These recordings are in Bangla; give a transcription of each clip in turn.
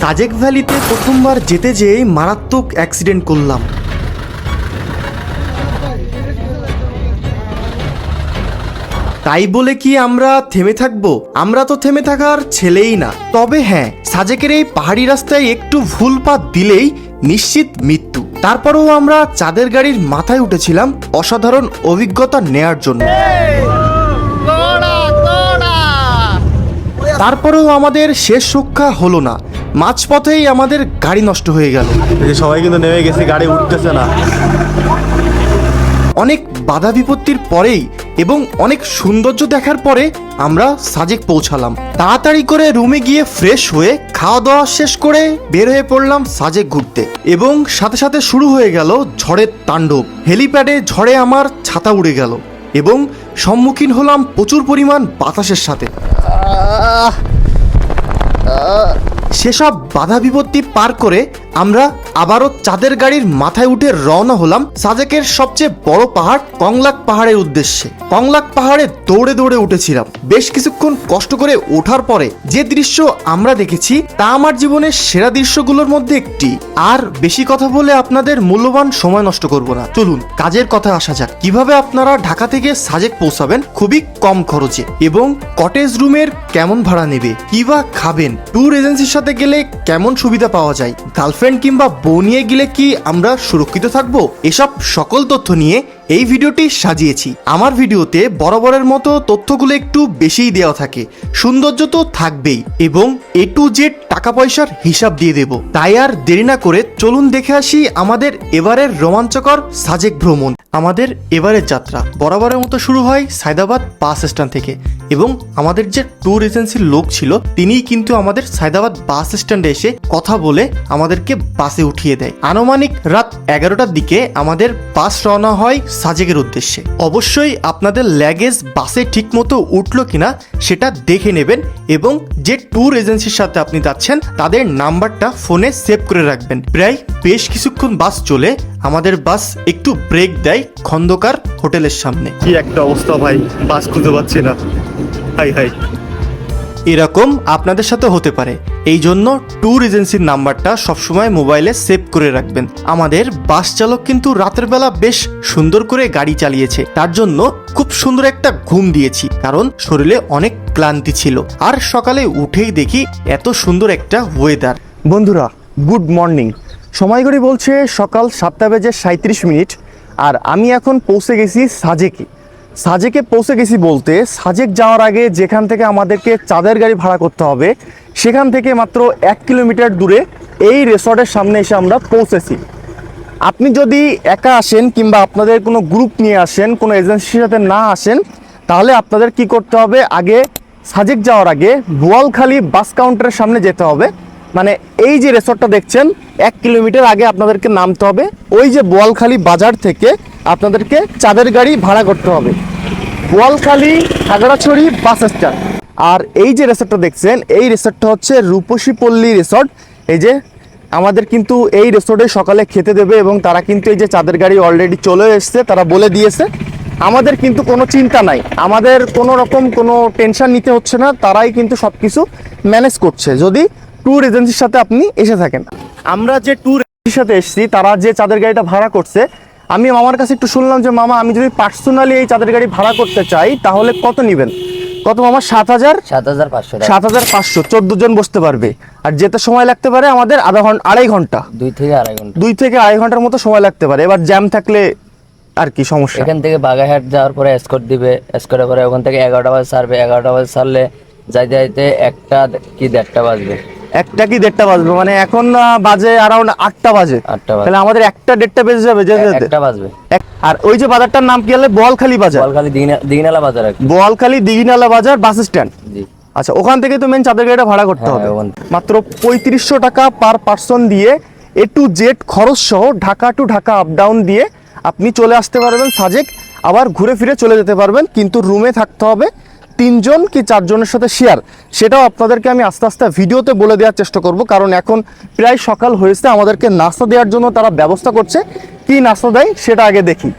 সাজেক ভ্যালিতে প্রথমবার যেতে যেয়ে মারাত্মক অ্যাক্সিডেন্ট করলাম। তাই বলে কি আমরা থেমে থাকব? আমরা তো থেমে থাকার ছেলেই না। তবে হ্যাঁ সাজেকের এই পাহাড়ি রাস্তায় একটু ভুল পাত দিলেই নিশ্চিত মৃত্যু। তারপরেও আমরা চাঁদের গাড়ির মাথায় উঠেছিলাম অসাধারণ অভিজ্ঞতা নেয়ার জন্য। তারপরেও আমাদের শেষ রক্ষা হলো না। মাঝপথেই আমাদের গাড়ি নষ্ট হয়ে গেল। যে সবাই কিন্তু নেমে গেছে গাড়ি উঠতেছে না। অনেক বাধা বিপত্তির পরেই এবং অনেক সৌন্দর্য দেখার পরে আমরা সাজেক পৌঁছালাম। তাড়াতাড়ি করে রুমে গিয়ে ফ্রেশ হয়ে খাওয়া দাওয়া শেষ করে বের হয়ে পড়লাম সাজেক ঘুরতে এবং সাথে সাথে শুরু হয়ে গেল ঝড়ের তাণ্ডব। হেলিপ্যাডে ঝড়ে আমার ছাতা উড়ে গেল এবং সম্মুখীন হলাম প্রচুর পরিমাণ বাতাসের সাথে। সেসব বাধা বিপত্তি পার করে আমরা আবারও চাঁদের গাড়ির মাথায় উঠে রওনা হলাম সাজেকের সবচেয়ে বড় পাহাড় কংলাক পাহাড়ের উদ্দেশ্যে। কংলাক পাহাড়ে দৌড়ে দৌড়ে উঠেছিলাম। বেশ কিছুক্ষণ কষ্ট করে ওঠার পরে যে দৃশ্য আমরা দেখেছি তা আমার জীবনের সেরা দৃশ্যগুলোর মধ্যে একটি। আর বেশি কথা বলে আপনাদের মূল্যবান সময় নষ্ট করব না। চলুন, কাজের কথা আসা যাক। কীভাবে আপনারা ঢাকা থেকে সাজেক পৌঁছাবেন খুবই কম খরচে। এবং কটেজ রুমের কেমন ভাড়া নেবে? কিবা খাবেন? ট্যুর এজেন্সির সাথে গেলে কেমন সুবিধা পাওয়া যায়? গার্লফ্রেন্ড কিংবা বউ নিয়ে গেলে কি আমরা সুরক্ষিত থাকব? এসব সকল তথ্য নিয়ে এই ভিডিওটি সাজিয়েছি। আমার ভিডিওতে বরাবরের মতো তথ্যগুলো একটু বেশিই দেওয়া থাকে। সৌন্দর্য তো থাকবেই। এবং এ টু জেড টাকা পয়সার হিসাব দিয়ে দেব। তাই আর দেরি না করে চলুন দেখে আসি আমাদের এবারের রোমাঞ্চকর সাজেক ভ্রমণ। আমাদের এবারের যাত্রা বরাবরের মতো শুরু হয় সায়দাবাদ বাস স্ট্যান্ড থেকে এবং আমাদের যে ট্যুর এজেন্সির লোক ছিল, তিনিই কিন্তু আমাদের সায়দাবাদ বাস স্ট্যান্ডে এসে কথা বলে আমাদেরকে বাসে উঠিয়ে দেয়। আনুমানিক রাত এগারোটার দিকে আমাদের বাস রওনা হয় সাজেকের উদ্দেশ্যে। অবশ্যই আপনাদের ল্যাগেজ বাসে ঠিকমতো উঠল কিনা সেটা দেখে নেবেন এবং যে ট্যুর এজেন্সির সাথে আপনি যাচ্ছেন, তাদের নাম্বারটা ফোনে সেভ করে রাখবেন। প্রায় বেশ কিছুক্ষণ বাস চলে আমাদের বাস একটু ব্রেক দেয় খন্দকার হোটেলের সামনে। কি একটা অবস্থা ভাই বাস খুঁজে পাচ্ছি না। Hi hi. এরকম আপনাদের সাথে হতে পারে। এই জন্য ট্যুর এজেন্সির নাম্বারটা সবসময় মোবাইলে সেভ করে রাখবেন। আমাদের বাস চালক কিন্তু রাতের বেলা বেশ সুন্দর করে গাড়ি চালিয়েছে। তার জন্য খুব সুন্দর একটা ঘুম দিয়েছি কারণ শরীরে অনেক ক্লান্তি ছিল। আর সকালে উঠেই দেখি এত সুন্দর একটা ওয়েদার বন্ধুরা গুড মর্নিং সময় ঘড়ি বলছে সকাল সাতটা বেজে সাঁত্রিশ মিনিট, আর আমি এখন পৌঁছে গেছি সাজেকে। সাজেকে পৌঁছে গেছি বলতে সাজেক যাওয়ার আগে যেখান থেকে আমাদেরকে চাঁদের গাড়ি ভাড়া করতে হবে, সেখান থেকে মাত্র এক কিলোমিটার দূরে এই রেসর্টের সামনে এসে আমরা পৌঁছেছি। আপনি যদি একা আসেন কিংবা আপনাদের কোনো গ্রুপ নিয়ে আসেন, কোনো এজেন্সির সাথে না আসেন, তাহলে আপনাদের কি করতে হবে? আগে সাজেক যাওয়ার আগে বোয়ালখালী বাস কাউন্টারের সামনে যেতে হবে। মানে এই যে রিসর্টটা দেখছেন, এক কিলোমিটার আগে আপনাদেরকে নামতে হবে। ওই যে বোয়ালখালী বাজার থেকে আপনাদেরকে চাঁদের গাড়ি ভাড়া করতে হবে। Boalkhali Khagrachari bus stand. আর এই যে রিসর্টটা দেখছেন, এই রিসর্টটা হচ্ছে রূপসী পল্লী রিসর্ট এই যে আমাদের কিন্তু এই রিসর্টে সকালে খেতে দেবে এবং তারা কিন্তু এই যে চাঁদের গাড়ি অলরেডি চলে এসছে, তারা বলে দিয়েছে। আমাদের কিন্তু কোনো চিন্তা নাই। আমাদের কোনো রকম কোনো টেনশন নিতে হচ্ছে না। তারাই কিন্তু সব কিছু ম্যানেজ করছে। যদি ট্যুর এজেন্সির সাথে আপনি এসে থাকেন। আমরা যে ট্যুর এজেন্সির সাথে এসেছি তারা যে চাঁদের গাড়িটা ভাড়া করছে আমি মামার কাছে একটু শুনলাম যে মামা আমি যদি পার্সোনালি এই চাঁদের গাড়ি ভাড়া করতে চাই তাহলে কত নেবেন? কত মামা? সাত হাজার? সাত হাজার পাঁচশো সাত হাজার পাঁচশো চোদ্দ জন বসতে পারবে। আর যেতে সময় লাগতে পারে আমাদের আধা ঘণ্টা আড়াই ঘণ্টা। দুই থেকে আড়াই ঘণ্টা। দুই থেকে আড়াই ঘণ্টার মতো সময় লাগতে পারে। এবার জ্যাম থাকলে আর কি সমস্যা? এখান থেকে বাগাহাট যাওয়ার পরে এসকর্ট দিবে। এসকর্টের পরে ওখান থেকে এগারোটা বাজে ছাড়বে। এগারোটা বাজে ছাড়লে যাইতে যাইতে একটা কি দেড়টা বাজবে? একটা কি দেড়টা বাজবে? মানে এখন বাজে অ্যারাউন্ড আটটা বাজে। তাহলে আমাদের একটা দেড়টা বেজে যাবে যেতে একটা বাজবে। আর ওই যে বাজারটার নাম কি হলে বোয়ালখালী বাজার। বলখালি দিঘিনালা বাজার কি। দিঘিনালা বাজার বাস স্ট্যান্ড। জি। আচ্ছা ওখান থেকে তো মেন চাঁদের গাড়িটা ভাড়া করতে হ্যাঁ, হবে। মাত্র পঁয়ত্রিশশো টাকা পার পার্সন দিয়ে এ টু জেড খরচ সহ Dhaka to Dhaka up down দিয়ে আপনি চলে আসতে পারবেন সাজেক। আবার ঘুরে ফিরে চলে যেতে পারবেন কিন্তু রুমে থাকতে হবে। তিনজন কি চারজনের সাথে শেয়ার সেটাও আপনাদেরকে আমি আস্তে আস্তে ভিডিওতে বলে দেওয়ার চেষ্টা করব, কারণ এখন প্রায় সকাল হয়েছে, আমাদেরকে নাস্তা দেওয়ার জন্য তারা ব্যবস্থা করছে। কি নাস্তা দেয় সেটা আগে দেখি।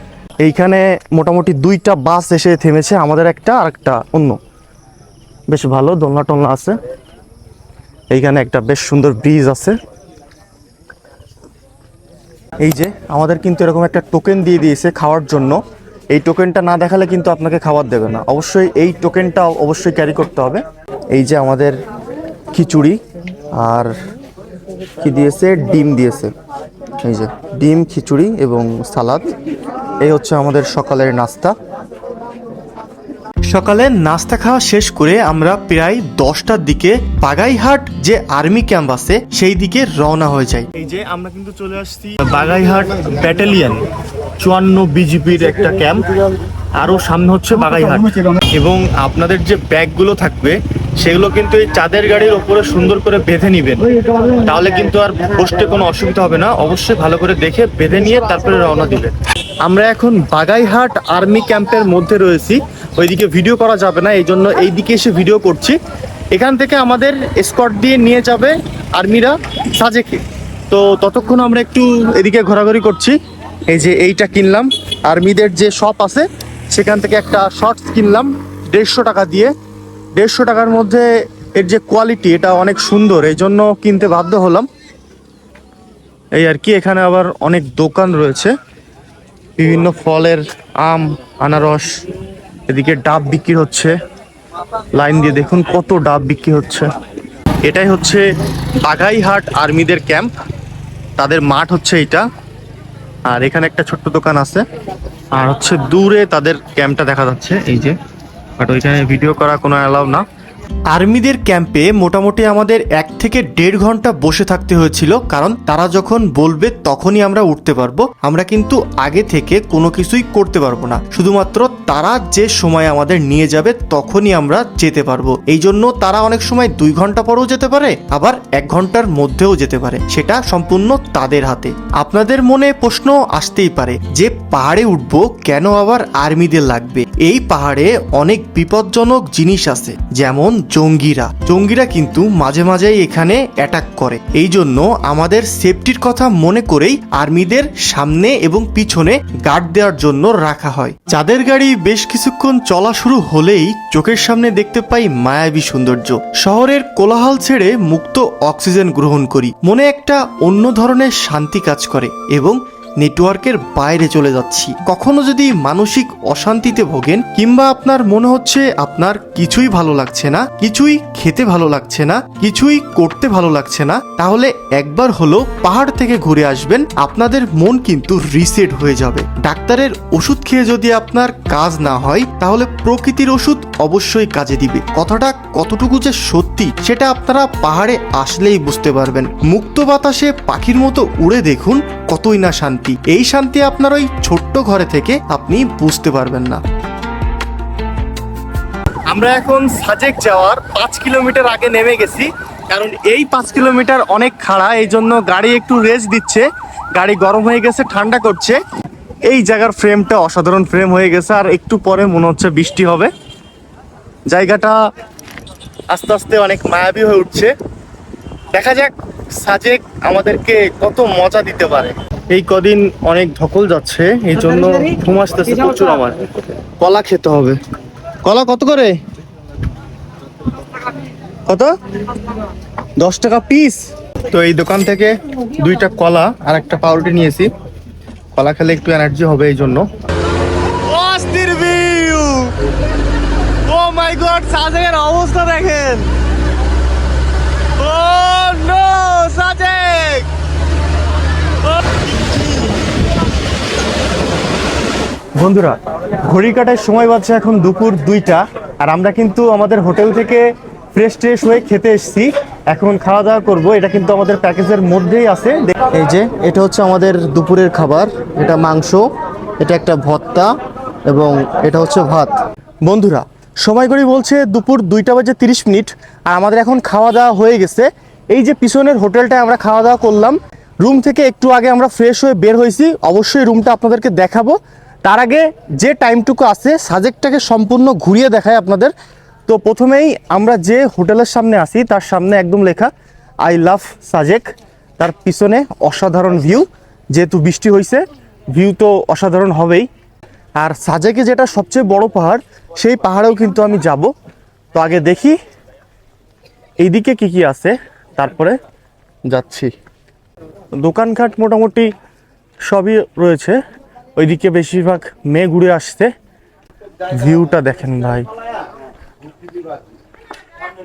এইখানে মোটামুটি দুইটা বাস এসে থেমেছে, আমাদের একটা আর একটা অন্য। বেশ ভালো, দোলনা টোলনা আছে। এইখানে একটা বেশ সুন্দর ব্রিজ আছে। এই যে, আমাদের কিন্তু এরকম একটা টোকেন দিয়ে দিয়েছে খাওয়ার জন্য। এই টোকেনটা না দেখালে কিন্তু আপনাকে খাবার দেবে না। অবশ্যই এই টোকেনটা অবশ্যই ক্যারি করতে হবে। এই যে আমাদের খিচুড়ি আর কি দিয়েছে? ডিম দিয়েছে। এই যে ডিম, খিচুড়ি এবং সালাদ। এই হচ্ছে আমাদের সকালের নাস্তা। সকালে নাস্তা খাওয়া শেষ করে আমরা প্রায় দশটার দিকে বাগাইহাট যে আর্মি ক্যাম্প আছে, সেই দিকে রওনা হয়ে যাই। এই যে আমরা কিন্তু চলে আসছি বাগাইহাট ব্যাটালিয়ান, চুয়ান্ন বিজিপির একটা ক্যাম্প। আরও সামনে হচ্ছে বাগাইহাট। এবং আপনাদের যে ব্যাগগুলো থাকবে, সেগুলো কিন্তু এই চাঁদের গাড়ির ওপরে সুন্দর করে বেঁধে নিবেন। তাহলে কিন্তু আর বসতে কোনো অসুবিধা হবে না। অবশ্যই ভালো করে দেখে বেঁধে নিয়ে তারপরে রওনা দিবেন। আমরা এখন বাগাইহাট আর্মি ক্যাম্পের মধ্যে রয়েছি। ওইদিকে ভিডিও করা যাবে না এই জন্য এই দিকে এসে ভিডিও করছি। এখান থেকে আমাদের স্কট দিয়ে নিয়ে যাবে আর্মিরা সাজেকে। তো ততক্ষণ আমরা একটু এদিকে ঘোরাঘুরি করছি। এই যে এইটা কিনলাম, আর্মিদের যে শপ আছে, সেখান থেকে একটা শর্টস কিনলাম, দেড়শো টাকা দিয়ে। দেড়শো টাকার মধ্যে এর যে কোয়ালিটি এটা অনেক সুন্দর এই জন্য কিনতে বাধ্য হলাম। এই আর কি, এখানে আবার অনেক দোকান রয়েছে। বিভিন্ন ফলের আম, আনারস এদিকে ডাব বিক্রি হচ্ছে। লাইন দিয়ে দেখুন কত ডাব বিক্রি হচ্ছে। এটাই হচ্ছে বাঘাইহাট আর্মিদের ক্যাম্প। তাদের মাঠ হচ্ছে এটা আর এখানে একটা ছোট্ট দোকান আছে। আর হচ্ছে দূরে তাদের ক্যাম্পটা দেখা যাচ্ছে। এই যে বাট ওইখানে ভিডিও করা কোনো অ্যালাউ না। আর্মিদের ক্যাম্পে মোটামুটি আমাদের এক থেকে দেড় ঘণ্টা বসে থাকতে হয়েছিল, কারণ তারা যখন বলবে তখনই আমরা উঠতে পারব। আমরা কিন্তু আগে থেকে কোনো কিছুই করতে পারব না। শুধুমাত্র তারা যে সময় আমাদের নিয়ে যাবে তখনই আমরা যেতে পারব। এই জন্য তারা অনেক সময় দুই ঘণ্টা পরেও যেতে পারে, আবার এক ঘণ্টার মধ্যেও যেতে পারে। সেটা সম্পূর্ণ তাদের হাতে। আপনাদের মনে প্রশ্ন আসতেই পারে যে পাহাড়ে উঠবো কেন আবার আর্মিদের লাগবে? এই পাহাড়ে অনেক বিপজ্জনক জিনিস আছে, যেমন জঙ্গিরা। জঙ্গিরা কিন্তু মাঝে মাঝেই এখানে অ্যাটাক করে। এই জন্য আমাদের সেফটির কথা মনে করেই আর্মিদের সামনে এবং পিছনে গার্ড দেওয়ার জন্য রাখা হয়। চাঁদের গাড়ি বেশ কিছুক্ষণ চলা শুরু হলেই চোখের সামনে দেখতে পাই মায়াবী সৌন্দর্য। শহরের কোলাহল ছেড়ে মুক্ত অক্সিজেন গ্রহণ করি। মনে একটা অন্য ধরনের শান্তি কাজ করে এবং নেটওয়ার্কের বাইরে চলে যাচ্ছি। কখনো যদি মানসিক অশান্তিতে ভোগেন, কিংবা আপনার মনে হচ্ছে আপনার কিছুই ভালো লাগছে না, কিছুই খেতে ভালো লাগছে না, কিছুই করতে ভালো লাগছে না, তাহলে একবার হলো পাহাড় থেকে ঘুরে আসবেন, আপনাদের মন কিন্তু রিসেট হয়ে যাবে। ডাক্তারের ওষুধ খেয়ে যদি আপনার কাজ না হয়, তাহলে প্রকৃতির ওষুধ অবশ্যই কাজে দিবে। কথাটা কতটুকু যে সত্যি, সেটা আপনারা পাহাড়ে আসলেই বুঝতে পারবেন। মুক্ত বাতাসে পাখির মতো উড়ে দেখুন, কতই না শান্তি। এই শান্তি আপনার ওই ছোট্ট ঘরে থেকে আপনি বুঝতে পারবেন না। আমরা এখন সাজেক যাওয়ার পাঁচ কিলোমিটার আগে নেমে গেছি, কারণ এই পাঁচ কিলোমিটার অনেক খাড়া এই জন্য গাড়ি একটু রেস্ট দিচ্ছে। গাড়ি গরম হয়ে গেছে, ঠান্ডা করছে। এই জায়গার ফ্রেমটা অসাধারণ ফ্রেম হয়ে গেছে, আর একটু পরে মনে হচ্ছে বৃষ্টি হবে। জায়গাটা আস্তে আস্তে অনেক মায়াবী হয়ে উঠছে। দেখা যাক সাজেক আমাদেরকে কত মজা দিতে পারে। এই কদিন অনেক ধকল যাচ্ছে এই জন্য ঘুম আসতেছে প্রচুর আমার। কলা খেতে হবে। কলা কত করে? কত? দশ টাকা পিস তো এই দোকান থেকে দুইটা কলা আর একটা পাউরুটি নিয়েছি। কলা খেলে একটু এনার্জি হবে এই জন্য। অস্থির ভিউ ও মাই গড সাজেকের অবস্থা দেখেন। Oh no Sajek! বন্ধুরা ঘড়ি কাটার সময় বাজছে এখন দুপুর দুইটা, আর আমরা কিন্তু আমাদের হোটেল থেকে ফ্রেশ ট্রেশ হয়ে খেতে এসেছি। এখন খাওয়া দাওয়া করব, এটা কিন্তু আমাদের প্যাকেজের মধ্যেই আছে। এই যে, এটা হচ্ছে আমাদের দুপুরের খাবার, এটা মাংস, এটা একটা ভত্তা এবং এটা হচ্ছে ভাত। বন্ধুরা, সময় করে বলছে দুপুর দুইটা বাজে তিরিশ মিনিট, আর আমাদের এখন খাওয়া দাওয়া হয়ে গেছে। এই যে পিছনের হোটেলটায় আমরা খাওয়া দাওয়া করলাম, রুম থেকে একটু আগে আমরা ফ্রেশ হয়ে বের হয়েছি। অবশ্যই রুমটা আপনাদেরকে দেখাবো। তার আগে যে টাইমটুকু আছে সাজেকটাকে সম্পূর্ণ ঘুরিয়ে দেখায় আপনাদের। তো প্রথমেই আমরা যে হোটেলের সামনে আসি তার সামনে একদম লেখা, আই লাভ সাজেক। তার পিছনে অসাধারণ ভিউ, যেহেতু বৃষ্টি হয়েছে ভিউ তো অসাধারণ হবেই। আর সাজেকে যেটা সবচেয়ে বড় পাহাড়, সেই পাহাড়েও কিন্তু আমি যাব। তো আগে দেখি, এইদিকে কি কি আছে, তারপরে যাচ্ছি। দোকানঘাট মোটামুটি সবই রয়েছে। ওইদিকে বেশিরভাগ মেয়ে ঘুরে আসছে। ভিউটা দেখেন ভাই।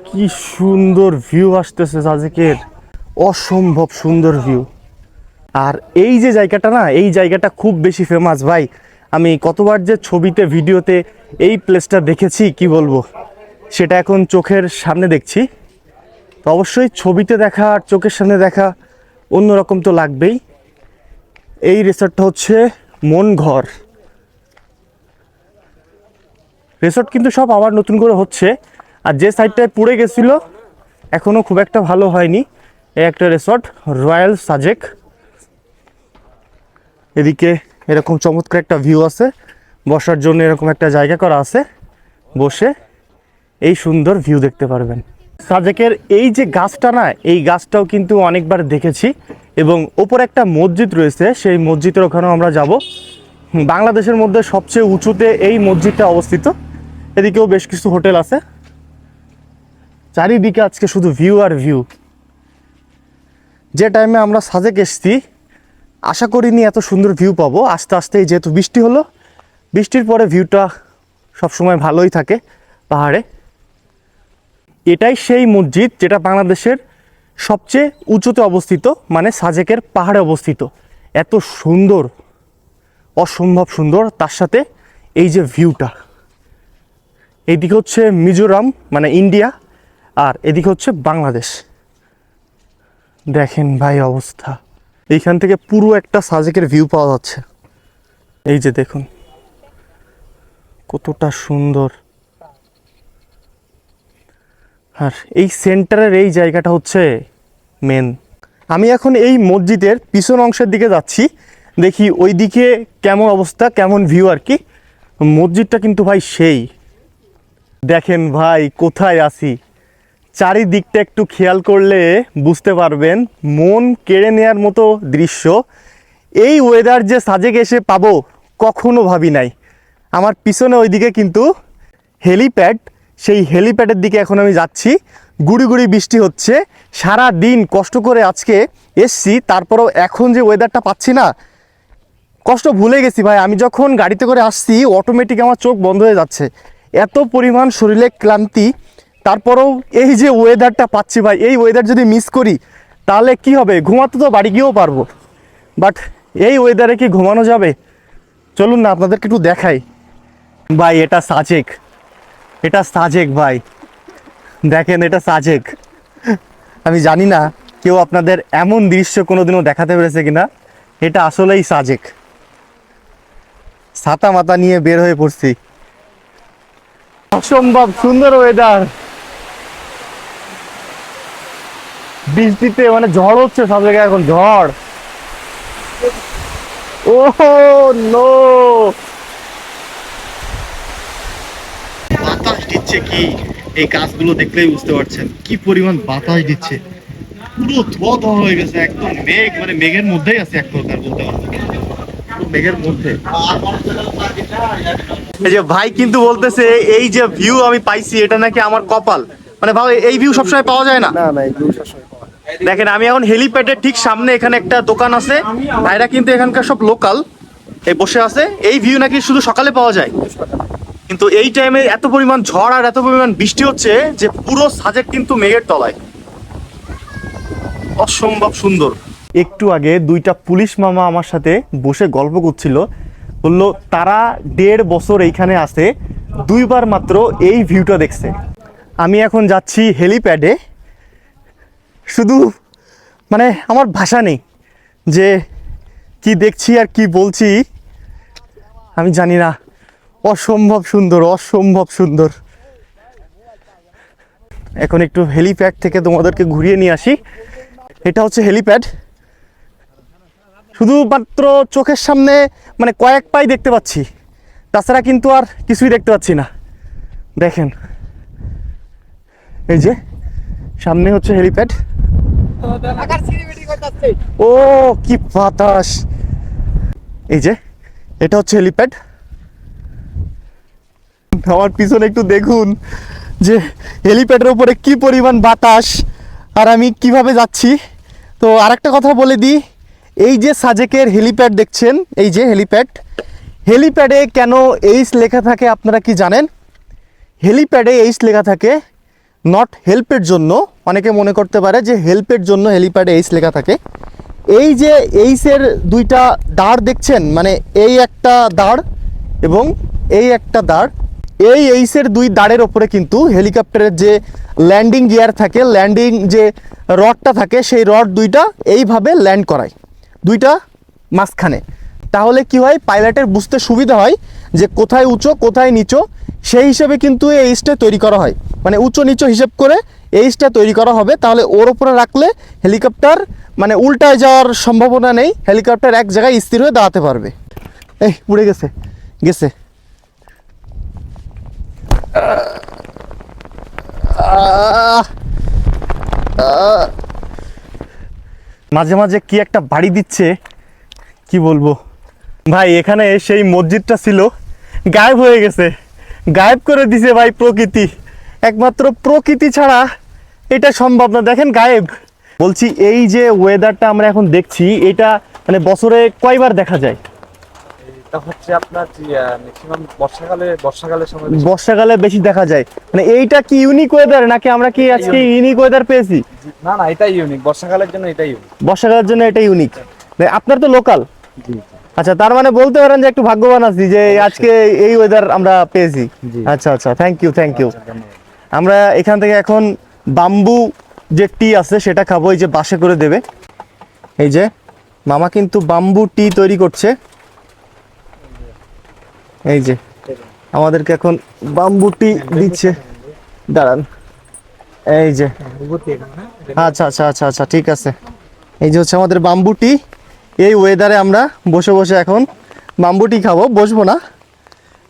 কি সুন্দর ভিউ আসতেছে সাজেকের। অসম্ভব সুন্দর ভিউ। আর এই যে জায়গাটা না, এই জায়গাটা খুব বেশি ফেমাস ভাই। আমি কতবার যে ছবিতে, ভিডিওতে এই প্লেসটা দেখেছি, কি বলব? সেটা এখন চোখের সামনে দেখছি। তো অবশ্যই ছবিতে দেখা আর চোখের সামনে দেখা অন্যরকম তো লাগবেই। এই রিসর্টটা হচ্ছে মন ঘর। রিসর্ট কিন্তু সব আবার নতুন করে হচ্ছে। আর যে সাইডটায় পুড়ে গেছিল এখনও খুব একটা ভালো হয়নি। এই একটা রিসর্ট রয়্যাল সাজেক এদিকে এরকম চমৎকার একটা ভিউ আছে। বসার জন্য এরকম একটা জায়গা করা আছে। বসে এই সুন্দর ভিউ দেখতে পারবেন। সাজেকের এই যে গাছটা না, এই গাছটাও কিন্তু অনেকবার দেখেছি। এবং ওপরে একটা মসজিদ রয়েছে, সেই মসজিদের ওখানেও আমরা যাব। বাংলাদেশের মধ্যে সবচেয়ে উঁচুতে এই মসজিদটা অবস্থিত। এদিকেও বেশ কিছু হোটেল আছে। চারিদিকে আজকে শুধু ভিউ আর ভিউ যে টাইমে আমরা সাজেক এসছি, আশা করিনি এত সুন্দর ভিউ পাবো। আস্তে আস্তে যেহেতু বৃষ্টি হলো, বৃষ্টির পরে ভিউটা সবসময় ভালোই থাকে পাহাড়ে। এটাই সেই মসজিদ যেটা বাংলাদেশের সবচেয়ে উঁচুতে অবস্থিত মানে সাজেকের পাহাড়ে অবস্থিত। এত সুন্দর, অসম্ভব সুন্দর তার সাথে এই যে ভিউটা। এইদিকে হচ্ছে মিজোরাম মানে ইন্ডিয়া, আর এদিকে হচ্ছে বাংলাদেশ। দেখেন ভাই অবস্থা। এইখান থেকে পুরো একটা সাজেকের ভিউ পাওয়া যাচ্ছে। এই যে দেখুন, কতটা সুন্দর। আর এই সেন্টারের এই জায়গাটা হচ্ছে মেন আমি এখন এই মসজিদের পিছন অংশের দিকে যাচ্ছি, দেখি ওই দিকে কেমন অবস্থা, কেমন ভিউ আর কি। মসজিদটা কিন্তু ভাই সেই। দেখেন ভাই, কোথায় আছি? চারিদিকটা একটু খেয়াল করলে বুঝতে পারবেন, মন কেড়ে নেওয়ার মতো দৃশ্য। এই ওয়েদার যে সাজেক এসে পাবো, কখনো ভাবি নাই। আমার পিছনে ওইদিকে কিন্তু হেলিপ্যাড সেই হেলিপ্যাডের দিকে এখন আমি যাচ্ছি। গুড়ি গুড়ি বৃষ্টি হচ্ছে। সারা দিন কষ্ট করে আজকে এসছি। তারপরেও এখন যে ওয়েদারটা পাচ্ছি না, কষ্ট ভুলে গেছি ভাই। আমি যখন গাড়িতে করে আসছি অটোমেটিক আমার চোখ বন্ধ হয়ে যাচ্ছে। এত পরিমাণ শরীরে ক্লান্তি। তারপরেও এই যে ওয়েদারটা পাচ্ছি ভাই, এই ওয়েদার যদি মিস করি, তাহলে কি হবে? ঘুমাতে তো বাড়ি গিয়েও পারব। বাট এই ওয়েদারে কি ঘুমানো যাবে? চলুন না, আপনাদেরকে একটু দেখাই। ভাই, এটা সাজেক। এটা সাজেক ভাই। দেখেন এটা সাজেক। আমি জানি না কেউ আপনাদের এমন দৃশ্য কোনোদিনও দেখাতে পেরেছে কিনা। এটা আসলেই সাজেক। ছাতা মাথা নিয়ে বের হয়ে পড়ছি। অসম্ভব সুন্দর ওয়েদার বৃষ্টিতে মানে ঝড় হচ্ছে সব জায়গায় এখন, ঝড়। ও নো দিচ্ছে কি এই গাছগুলো দেখলেই বুঝতে পারছেন কি পরিমাণ বাতাস দিচ্ছে। পুরো ধোয়া ধোয়া হয়ে গেছে একদম মেঘ মানে মেঘের মধ্যেই আছে এক প্রকার বলতে পারব মেঘের মধ্যে। এই যে ভাই কিন্তু বলতেছে এই যে ভিউ আমি পাইছি এটা নাকি আমার কপাল। মানে ভাই এই ভিউ সবসময় পাওয়া যায় না? না না এগুলো সবসময় পাওয়া যায় না। দেখেন আমি এখন হেলিপ্যাডের ঠিক সামনে এখানে একটা দোকান আছে। ভাইরা কিন্তু এখানকার সব লোকাল এই বসে আছে। এই ভিউ নাকি শুধু সকালে পাওয়া যায়? কিন্তু এই টাইমে এত পরিমাণ ঝড় আর এত পরিমাণ বৃষ্টি হচ্ছে যে পুরো সাজেক কিন্তু মেঘের তলায়। অসম্ভব সুন্দর। একটু আগে দুইটা পুলিশ মামা আমার সাথে বসে গল্প করছিল। বলল, তারা দেড় বছর এইখানে আছে, দুইবার মাত্র এই ভিউটা দেখছে। আমি এখন যাচ্ছি হেলিপ্যাডে শুধু মানে আমার ভাষা নেই যে কি দেখছি আর কি বলছি, আমি জানি না। অসম্ভব সুন্দর অসম্ভব সুন্দর। এখন একটু হেলিপ্যাড থেকে তোমাদেরকে ঘুরিয়ে নিয়ে আসি। এটা হচ্ছে হেলিপ্যাড শুধুমাত্র চোখের সামনে মানে কয়েক পাই দেখতে পাচ্ছি। তাছাড়া কিন্তু আর কিছুই দেখতে পাচ্ছি না। দেখেন। এই যে, সামনে হচ্ছে হেলিপ্যাড ও, কি বাতাস! এই যে, এটা হচ্ছে হেলিপ্যাড আমার পিছনে একটু দেখুন যে হেলিপ্যাডের উপরে কি পরিমাণ বাতাস আর আমি কীভাবে যাচ্ছি। তো আরেকটা কথা বলে দিই, এই যে সাজেকের হেলিপ্যাড দেখছেন, এই যে হেলিপ্যাড, হেলিপ্যাডে কেন এইস লেখা থাকে আপনারা কি জানেন? হেলিপ্যাডে এইস লেখা থাকে নট হেল্পের জন্য, অনেকে মনে করতে পারে যে হেল্পের জন্য হেলিপ্যাডে এইস লেখা থাকে। এই যে এইসের দুইটা দাঁড় দেখছেন মানে এই একটা দাঁড় এবং এই একটা দাঁড় এই এইসের দুই দাঁড়ের ওপরে কিন্তু হেলিকপ্টারের যে ল্যান্ডিং গিয়ার থাকে, ল্যান্ডিং যে রডটা থাকে, সেই রড দুইটা এইভাবে ল্যান্ড করায়। দুইটা মাঝখানে। তাহলে কি হয়? পাইলটের বুঝতে সুবিধা হয় যে কোথায় উঁচু, কোথায় নিচু, সেই হিসেবে কিন্তু এই এইসটা তৈরি করা হয়। মানে উঁচু, নিচু হিসেব করে এইসটা তৈরি করা হবে। তাহলে ওর ওপরে রাখলে হেলিকপ্টার মানে উল্টায় যাওয়ার সম্ভাবনা নেই। হেলিকপ্টার এক জায়গায় স্থির হয়ে দাঁড়াতে পারবে। এই, উড়ে গেছে গেছে। মাঝে মাঝে কি একটা বাড়ি দিচ্ছে, কি বলব? ভাই, এখানে সেই মসজিদটা ছিল, গায়েব হয়ে গেছে। গায়েব করে দিছে ভাই প্রকৃতি। একমাত্র প্রকৃতি ছাড়া এটা সম্ভব না। দেখেন গায়েব। বলছি, এই যে ওয়েদারটা আমরা এখন দেখছি, এটা মানে বছরে কয়বার দেখা যায়? এটা হচ্ছে আপনার ম্যাক্সিমাম বর্ষাকালে সময় বর্ষাকালে বেশি দেখা যায়। মানে এইটা কি ইউনিক ওয়েদার নাকি আমরা কি আজকে ইউনিক ওয়েদার পেয়েছি? না না এটাই ইউনিক বর্ষাকালের জন্য এটাই ইউনিক বর্ষাকালের জন্য এটা ইউনিক আপনার তো লোকাল আচ্ছা তার মানে বলতে পারেন যে একটু ভাগ্যবান আছি যে আজকে এই ওয়েদার আমরা পেয়েছি। আচ্ছা আচ্ছা থ্যাংক ইউ থ্যাংক ইউ আমরা এখান থেকে এখন বাম্বু যে টি আছে সেটা খাব। এই যে বাসে করে দেবে। এই যে মামা কিন্তু বাম্বু টি তৈরি করছে। এই যে, আমাদেরকে এখন বাম্বুটি দিচ্ছে। দাঁড়ান। এই যে। আচ্ছা আচ্ছা আচ্ছা আচ্ছা ঠিক আছে। এই যে হচ্ছে আমাদের বাম্বুটি। এই ওয়েদারে আমরা বসে বসে এখন বাম্বুটি খাব, বসবো না।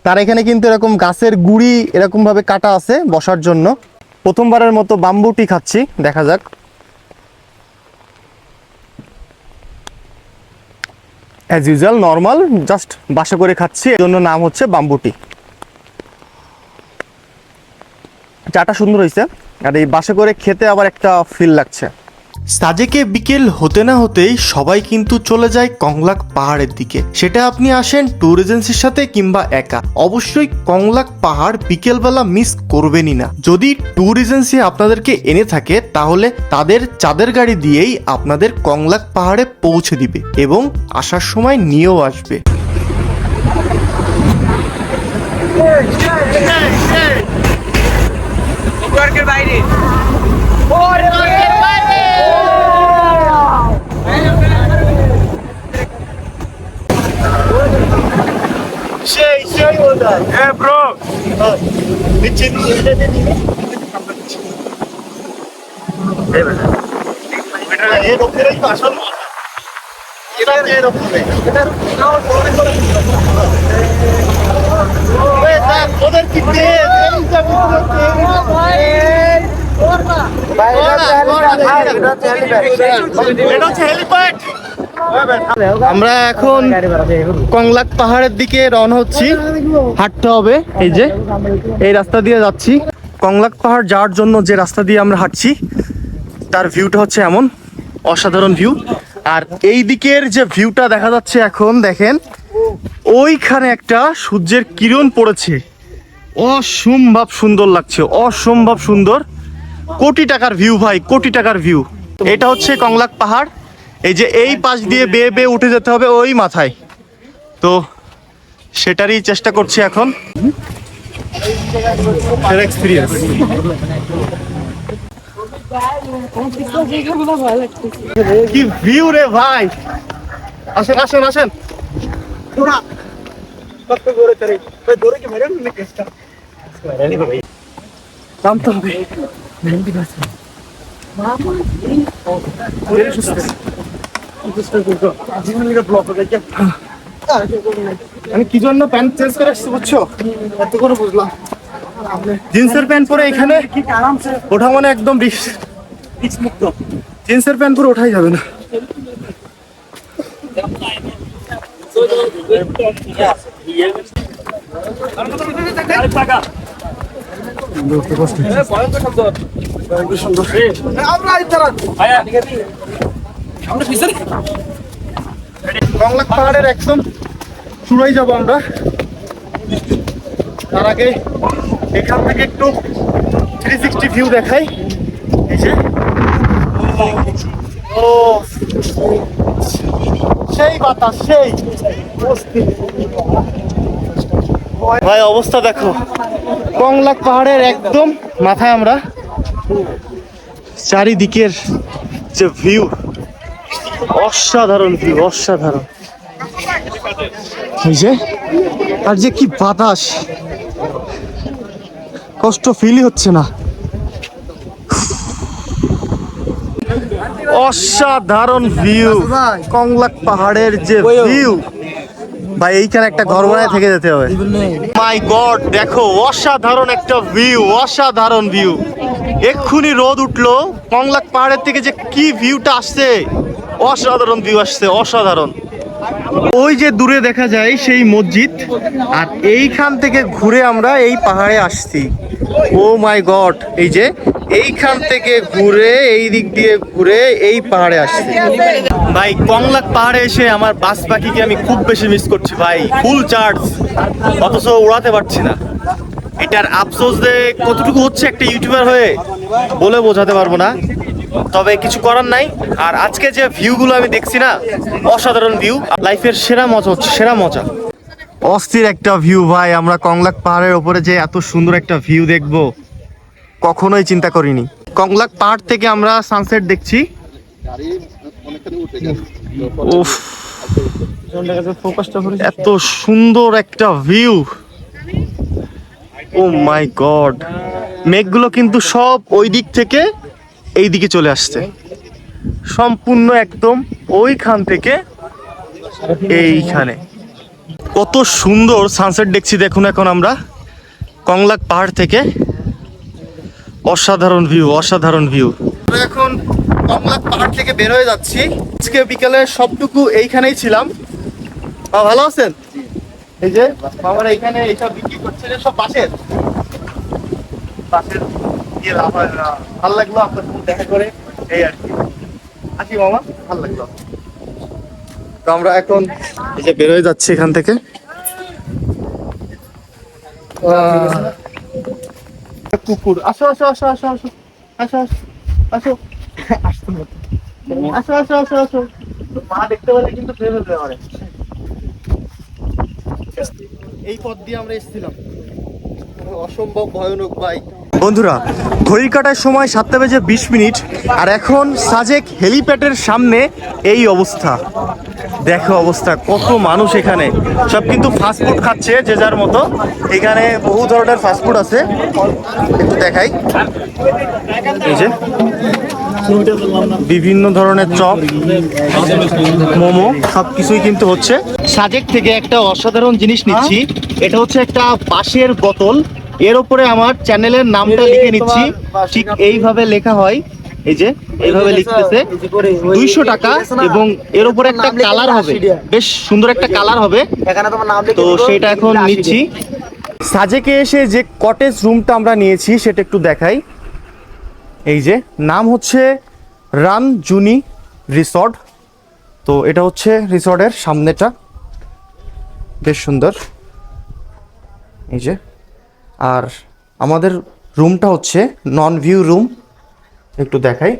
তার এখানে কিন্তু এরকম গাছের গুড়ি এরকমভাবে কাটা আছে বসার জন্য। প্রথমবারের মতো বাম্বুটি খাচ্ছি, দেখা যাক। অ্যাজ ইউজুয়াল নর্মাল জাস্ট বাসা করে খাচ্ছি এর জন্য নাম হচ্ছে বাম্বুটি। চাটা সুন্দর হয়েছে, আর এই বাসা করে খেতে আবার একটা ফিল লাগছে। সাজেকে বিকেল হতে না হতেই সবাই কিন্তু চলে যায় কংলাক পাহাড়ের দিকে। সেটা আপনি আসেন ট্যুর এজেন্সির সাথে কিংবা একা। অবশ্যই কংলাক পাহাড় বিকেলবেলা মিস করবেনই না। যদি ট্যুর এজেন্সি আপনাদেরকে এনে থাকে, তাহলে তাদের চাঁদের গাড়ি দিয়েই আপনাদের কংলাক পাহাড়ে পৌঁছে দিবে এবং আসার সময় নিয়েও আসবে। সেই ওদার হ্যাঁ ওপরে ওদের কি এটা হচ্ছে হেলিপ্যাড। আমরা এখন কংলাক পাহাড়ের দিকে রওনা হচ্ছি। হাঁটতে হবে। এই যে, এই রাস্তা দিয়ে যাচ্ছি। কংলাক পাহাড় যাওয়ার জন্য যে রাস্তা দিয়ে আমরা হাঁটছি, তার ভিউটা হচ্ছে এমন, অসাধারণ ভিউ। আর এই দিকের যে ভিউটা দেখা যাচ্ছে এখন, দেখেন, ওইখানে একটা সূর্যের কিরণ পড়েছে। অসম্ভব সুন্দর লাগছে, অসম্ভব সুন্দর। কোটি টাকার ভিউ ভাই, কোটি টাকার ভিউ। এটা হচ্ছে কংলাক পাহাড়। এই যে এই পাশ দিয়ে বেয়ে বেয়ে উঠে যেতে হবে ওই মাথায়। তো সেটারই চেষ্টা করছি এখন। এক্সপিরিয়েন্স কি ভিউ রে ভাই। আসেন আসেন আসেন। হবে আমি কি জন্য প্যান্ট চেঞ্জ করে আসছি বুঝছ? এত করে বুঝলাম। জিন্সের প্যান্ট পরে এখানে ওঠা মানে একদম মুক্ত জিন্সের প্যান্ট পরে ওঠাই যাবে না। কংলাক পাহাড়ের একদম চূড়াই যাব আমরা। তার আগে এখান থেকে একটু থ্রি সিক্সটি ভিউ দেখাই। এই যে। ও, সেই বাতাস, সেই। ভাই, অবস্থা দেখো। কংলাক পাহাড়ের একদম মাথায় আমরা চারিদিকের যে ভিউ অসাধারণ ভিউ অসাধারণ। এই যে, আর যে কি বাতাস। কষ্ট ফিলই হচ্ছে না। অসাধারণ ভিউ কংলাক পাহাড়ের যে ভিউ ভাই, এইখানে একটা ঘর বানায় থেকে যেতে হবে। মাই গড দেখো, অসাধারণ একটা ভিউ অসাধারণ ভিউ এক্ষুনি রোদ উঠল, কংলাক পাহাড়ের থেকে যে কি ভিউটা আসছে। অসাধারণ ভিউ আসছে, অসাধারণ। ওই যে দূরে দেখা যায় সেই মসজিদ, আর এইখান থেকে ঘুরে আমরা এই পাহাড়ে আসছি। ও মাই গড, এই যে এইখান থেকে ঘুরে, এই দিক দিয়ে ঘুরে এই পাহাড়ে আসছি। ভাই, কংলাক পাহাড়ে এসে আমার বাস পাখিকে আমি খুব বেশি মিস করছি, ভাই। ফুল চার্জ অথচ উড়াতে পারছি না। এটার আফসোস যে কতটুকু হচ্ছে একটা ইউটিউবার হয়ে, বলে বোঝাতে পারব না। তবে কিছু করার নাই। আর আজকে যে ভিউগুলো আমি দেখছি না, অসাধারণ ভিউ। লাইফের সেরা মজা হচ্ছে, সেরা মজা। অস্থির একটা ভিউ ভাই, আমরা কংলাক পাহাড়ের ওপরে যে এত সুন্দর একটা ভিউ দেখব, কখনোই চিন্তা করিনি। কংলাক পাহাড় থেকে আমরা সানসেট দেখছি। এত সুন্দর একটা ভিউ। ও মাই গড মেঘগুলো কিন্তু সব ওই দিক থেকে এই দিকে চলে আসছে। সম্পূর্ণ একদম ওইখান থেকে এইখানে। কত সুন্দর সানসেট দেখছি দেখুন এখন আমরা। কংলাক পাহাড় থেকে অসাধারণ ভিউ অসাধারণ ভিউ এখন কংলাক পাহাড় থেকে বের হয়ে যাচ্ছি। আজকে বিকেলে সবটুকু এইখানেই ছিলাম। ভালো আছেন? এই যে আমার এইখানে এইসব বিক্রি করছে যে সব বাসের বাসের ইয়ে আমার ভালো লাগল আপনার সাথে দেখা করে এই আর কি। আসি মামা ভালো লাগল। তো আমরা এখন এই যে বের হয়ে যাচ্ছি এখান থেকে। আহ, কুকুর আসো আসো আসো আসো আসো আসো আসো আসো। আসো আসো আসো আসো। মা দেখতে পেলে কিন্তু ফেলে ফেলতে পারে এই পথ দিয়ে আমরা এসেছিলাম। অসম্ভব ভয়ানক ভাই বন্ধুরা ঘড়ির কাটার সময় সাতটা বেজে বিশ মিনিট আর এখন সাজেক হেলিপ্যাডের সামনে এই অবস্থা। দেখো অবস্থা কত মানুষ এখানে। সব কিন্তু ফাস্টফুড খাচ্ছে যে যার মতো। এখানে বহু ধরনের ফাস্টফুড আছে। একটু দেখাই। এই যে বিভিন্ন ধরনের চপ মোমো সব কিছুই কিন্তু হচ্ছে। সাজেক থেকে একটা অসাধারণ জিনিস নিচ্ছি। এটা হচ্ছে একটা বাঁশের বোতল। এর উপরে আমার চ্যানেলের নামটা লিখে নিচ্ছি। ঠিক এইভাবে লেখা হয়। এই যে এইভাবে লিখতেছে। দুইশো টাকা এবং এর উপরে একটা কালার হবে। বেশ সুন্দর একটা কালার হবে। তো সেটা এখন নিচ্ছি। সাজেকে এসে যে কটেজ রুমটা আমরা নিয়েছি সেটা একটু দেখাই। এই যে নাম হচ্ছে রান জুনি রিসর্ট। তো এটা হচ্ছে রিসর্টের সামনেটা। বেশ সুন্দর। এই যে আর আমাদের রুমটা হচ্ছে নন ভিউ রুম। একটু দেখাই।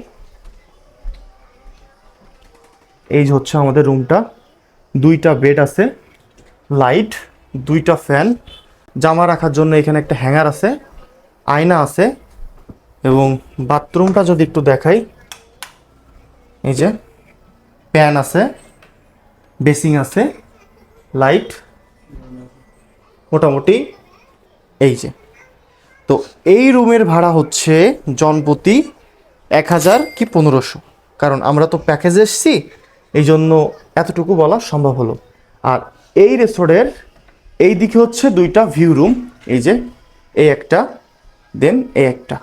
এই যে হচ্ছে আমাদের রুমটা। দুইটা বেড আছে, লাইট, দুইটা ফ্যান, জামা রাখার জন্য এখানে একটা হ্যাঙ্গার আছে, আয়না আছে এবং বাথরুমটা যদি একটু দেখাই, এই যে প্যান আছে বেসিং আছে, লাইট, মোটামুটি। এই যে। তো এই রুমের ভাড়া হচ্ছে জনপ্রতি এক হাজার কি পনেরোশো। কারণ আমরা তো প্যাকেজে এসেছি এই জন্য এতটুকু বলা সম্ভব হলো। আর এই রেসর্টের এই দিকে হচ্ছে দুইটা ভিউ রুম, এই যে, এই একটা, দেন এই একটা।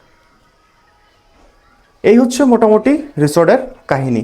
এই হচ্ছে মোটামুটি রিসর্টের কাহিনী।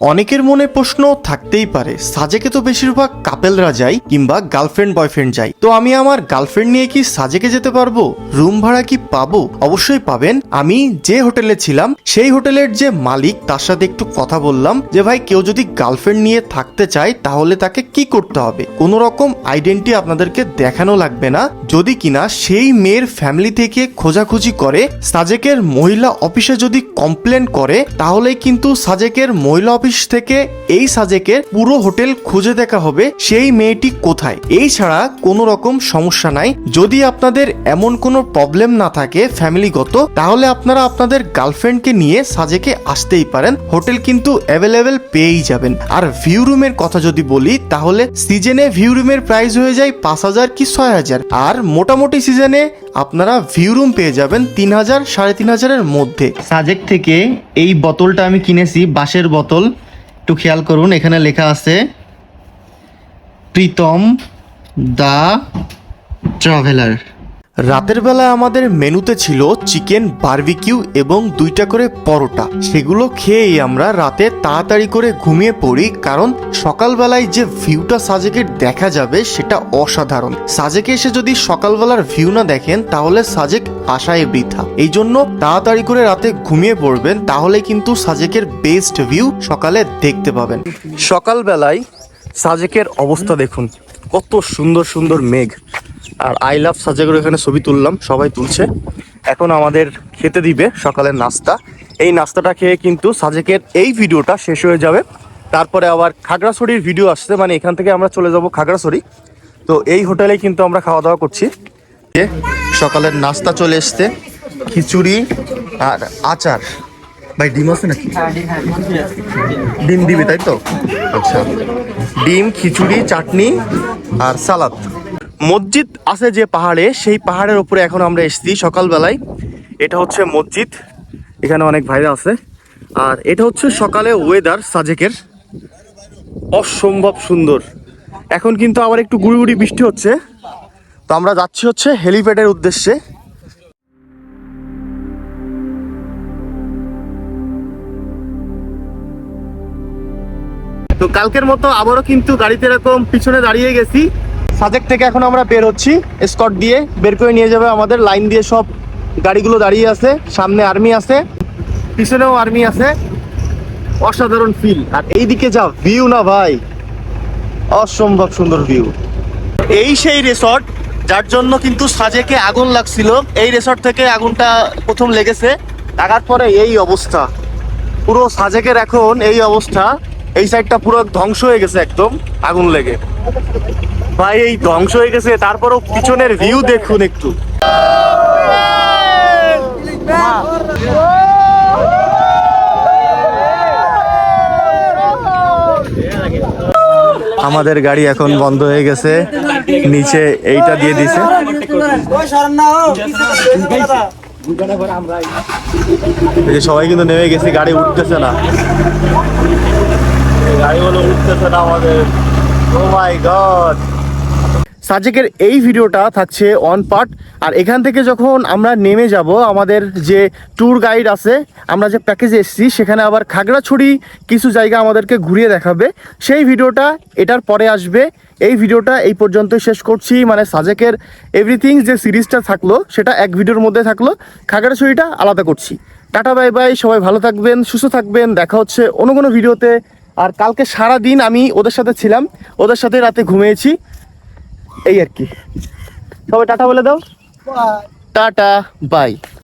অনেকের মনে প্রশ্ন থাকতেই পারে, সাজেকে তো বেশিরভাগ কাপেলরা যায় কিংবা গার্লফ্রেন্ড বয়ফ্রেন্ড যায় তো আমি আমার গার্লফ্রেন্ড নিয়ে কি সাজেকে যেতে পারব? রুম ভাড়া কি পাবো? অবশ্যই পাবেন। আমি যে হোটেলে ছিলাম, সেই হোটেলের যে মালিক, তার সাথে একটু কথা বললাম যে, ভাই, কেউ যদি গার্লফ্রেন্ড নিয়ে থাকতে চায়, তাহলে তাকে কি করতে হবে? কোনো রকম আইডেন্টি আপনাদেরকে দেখানো লাগবে না। যদি কিনা সেই মেয়ের ফ্যামিলি থেকে খোঁজাখুঁজি করে, সাজেকের মহিলা অফিসে যদি কমপ্লেন করে তাহলে কিন্তু সাজেকের মহিলা অফিস থেকে এই সাজেকের পুরো হোটেল খুঁজে দেখা হবে সেই মেয়েটি কোথায়? এই ছাড়া কোনো রকম সমস্যা নাই। যদি আপনাদের এমন কোনো প্রবলেম না থাকে ফ্যামিলিগত তাহলে আপনারা আপনাদের গার্লফ্রেন্ডকে নিয়ে সাজেকে আসতেই পারেন। হোটেল কিন্তু অ্যাভেলেবেল পেয়েই যাবেন। আর ভিউ রুমের কথা যদি বলি, তাহলে সিজনে ভিউ রুমের প্রাইস হয়ে যায় পাঁচ হাজার কি ছয় হাজার। আর মোটামুটি সিজনে আপনারা ভিউ রুম পেয়ে যাবেন তিন হাজার, সাড়ে তিন হাজারের মধ্যে। সাজেক থেকে এই বোতলটা আমি কিনেছি, বাঁশের বোতল। একটু খেয়াল করুন এখানে লেখা আছে প্রীতম দা ট্রাভেলার। রাতের বেলা আমাদের মেনুতে ছিল চিকেন, বারবিকিউ এবং দুইটা করে পরোটা। সেগুলো খেয়েই আমরা রাতে তাড়াতাড়ি করে ঘুমিয়ে পড়ি কারণ সকালবেলায় যে ভিউটা সাজেকের দেখা যাবে সেটা অসাধারণ। সাজেকে এসে যদি সকালবেলার ভিউ না দেখেন, তাহলে সাজেক আশায় বৃথা। এই জন্য তাড়াতাড়ি করে রাতে ঘুমিয়ে পড়বেন, তাহলে কিন্তু সাজেকের বেস্ট ভিউ সকালে দেখতে পাবেন। সকালবেলায় সাজেকের অবস্থা দেখুন, কত সুন্দর সুন্দর মেঘ। আর আই লাভ সাজেকের এখানে ছবি তুললাম সবাই তুলছে। এখন আমাদের খেতে দিবে সকালের নাস্তা। এই নাস্তাটা খেয়ে কিন্তু সাজেকের এই ভিডিওটা শেষ হয়ে যাবে। তারপরে আবার খাগড়াছড়ির ভিডিও আসছে মানে এখান থেকে আমরা চলে যাব খাগড়াছড়ি। তো এই হোটেলেই কিন্তু আমরা খাওয়া দাওয়া করছি সকালের নাস্তা চলে এসছে খিচুড়ি আর আচার। ভাই ডিম আছে নাকি? ডিম দিবি তাই তো? আচ্ছা। ডিম খিচুড়ি চাটনি আর সালাদ। মসজিদ আছে যে পাহাড়ে, সেই পাহাড়ের উপরে এখন আমরা এসেছি সকালবেলায়। এটা হচ্ছে মসজিদ, এখানে অনেক ভাইরা আছে। আর এটা হচ্ছে সকালে ওয়েদার সাজেকের। অসম্ভব সুন্দর। এখন কিন্তু আবার একটু গুড়ি গুড়ি বৃষ্টি হচ্ছে। তো আমরা যাচ্ছি হচ্ছে হেলিপ্যাডের উদ্দেশ্যে। তো কালকের মতো আবারও কিন্তু গাড়িতে এরকম পিছনে দাঁড়িয়ে গেছি। সাজেক থেকে এখন আমরা বের হচ্ছি। স্কট দিয়ে বের করে নিয়ে যাবে আমাদের। লাইন দিয়ে সব গাড়িগুলো দাঁড়িয়ে আছে। সামনে আর্মি আছে। পিছনেও আর্মি আছে। অসাধারণ ফিল আর এইদিকে যা ভিউ না ভাই। অসম্ভব সুন্দর ভিউ এই সেই রিসর্ট যার জন্য কিন্তু সাজেকে আগুন লাগছিল। এই রিসর্ট থেকে আগুনটা প্রথম লেগেছে। লাগার পরে এই অবস্থা। পুরো সাজেকের এখন এই অবস্থা। এই সাইডটা পুরো ধ্বংস হয়ে গেছে একদম আগুন লেগে। ভাই, এই ধ্বংস হয়ে গেছে। তারপরও পিছনের ভিউ দেখুন একটু। আমাদের গাড়ি এখন বন্ধ হয়ে গেছে। নিচে এইটা দিয়ে দিছে। সবাই কিন্তু নেমে গেছে, গাড়ি উঠতেছে না। গাড়িগুলো উঠতেছে না আমাদের। ও মাই গড সাজেকের এই ভিডিওটা থাকছে অন পার্ট আর এখান থেকে যখন আমরা নেমে যাব, আমাদের যে ট্যুর গাইড আছে, আমরা যে প্যাকেজে এসেছি, সেখানে আবার খাগড়াছড়ি কিছু জায়গা আমাদেরকে ঘুরিয়ে দেখাবে। সেই ভিডিওটা এটার পরে আসবে। এই ভিডিওটা এই পর্যন্ত শেষ করছি। মানে সাজেকের এভরিথিং যে সিরিজটা থাকল, সেটা এক ভিডিওর মধ্যে থাকল। খাগড়াছড়িটা আলাদা করছি। টাটা বাই বাই সবাই ভালো থাকবেন, সুস্থ থাকবেন। দেখা হচ্ছে অন্য কোনো ভিডিওতে। আর কালকে সারা দিন আমি ওদের সাথে ছিলাম। ওদের সাথে রাতে ঘুমিয়েছি। এই আর কি। সবাই টাটা বলে দাও। Tata bye